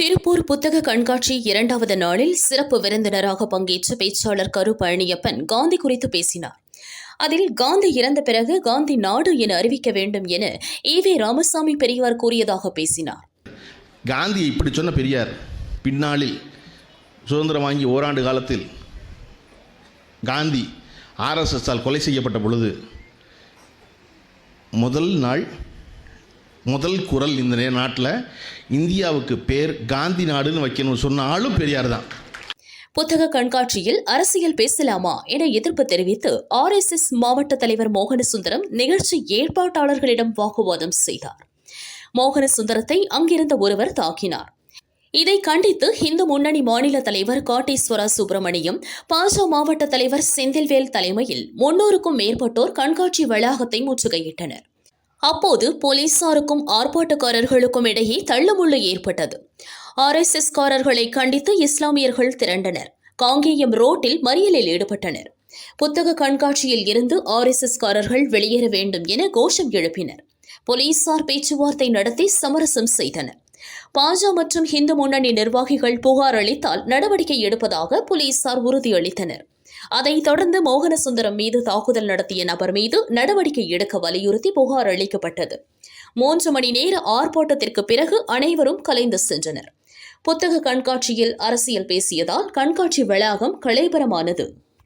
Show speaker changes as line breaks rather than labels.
திருப்பூர் புத்தக கண்காட்சி இரண்டாவது நாளில் சிறப்பு விருந்தினராக பங்கேற்ற பேச்சாளர் கரு பழனியப்பன் காந்தி குறித்து பேசினார். அதில் காந்தி இறந்த பிறகு காந்தி நாடு என அறிவிக்க வேண்டும் என ஏ வி ராமசாமி பெரியார் கூறியதாக பேசினார்.
காந்தி இப்படி சொன்ன பெரியார் பின்னாளில் சுதந்திரம் வாங்கி ஓராண்டு காலத்தில் காந்தி ஆர்எஸ்எஸ்ஸால் கொலை செய்யப்பட்ட பொழுது முதல் நாள் முதல் குரல் இந்த நாட்டில் இந்தியாவுக்கு பேர் காந்தி நாடுன்னு வைக்கணும்னு சொன்ன ஆளும் பெரியார் தான்
புத்தக கண்காட்சியில் அரசியல் பேசலாமா என எதிர்ப்பு தெரிவித்து ஆர்எஸ்எஸ் மாவட்ட தலைவர் மோகனசுந்தரம் நிகழ்ச்சி ஏற்பாட்டாளர்களிடம் வாக்குவாதம் செய்தார். மோகனசுந்தரத்தை அங்கிருந்த ஒருவர் தாக்கினார். இதை கண்டித்து இந்து முன்னணி மாநில தலைவர் காட்டேஸ்வரா சுப்பிரமணியம் பாஜ மாவட்ட தலைவர் செந்தில்வேல் தலைமையில் முன்னூறுக்கும் மேற்பட்டோர் கண்காட்சி வளாகத்தை முற்றுகையிட்டனர். அப்போது போலீசாருக்கும் ஆர்ப்பாட்டக்காரர்களுக்கும் இடையே தள்ளுமுள்ளு ஏற்பட்டது. ஆர்எஸ்எஸ்காரர்களை கண்டித்து இஸ்லாமியர்கள் திரண்டனர். காங்கேயம் ரோட்டில் மறியலில் ஈடுபட்டனர். புத்தக கண்காட்சியில் இருந்து ஆர்எஸ்எஸ்காரர்கள் வெளியேற வேண்டும் என கோஷம் எழுப்பினர். போலீசார் பேச்சுவார்த்தை நடத்தி சமரசம் செய்தனர். பாஜ மற்றும் இந்து முன்னணி நிர்வாகிகள் புகார் அளித்தால் நடவடிக்கை எடுப்பதாக போலீசார் உறுதியளித்தனர். அதைத் தொடர்ந்து மோகனசுந்தரம் மீது தாக்குதல் நடத்திய நபர் மீது நடவடிக்கை எடுக்க வலியுறுத்தி புகார் அளிக்கப்பட்டது. மூன்று மணி நேர ஆர்ப்பாட்டத்திற்கு பிறகு அனைவரும் கலைந்து சென்றனர். புத்தக கண்காட்சியில் அரசியல் பேசியதால் கண்காட்சி வளாகம் கலைபரமானது.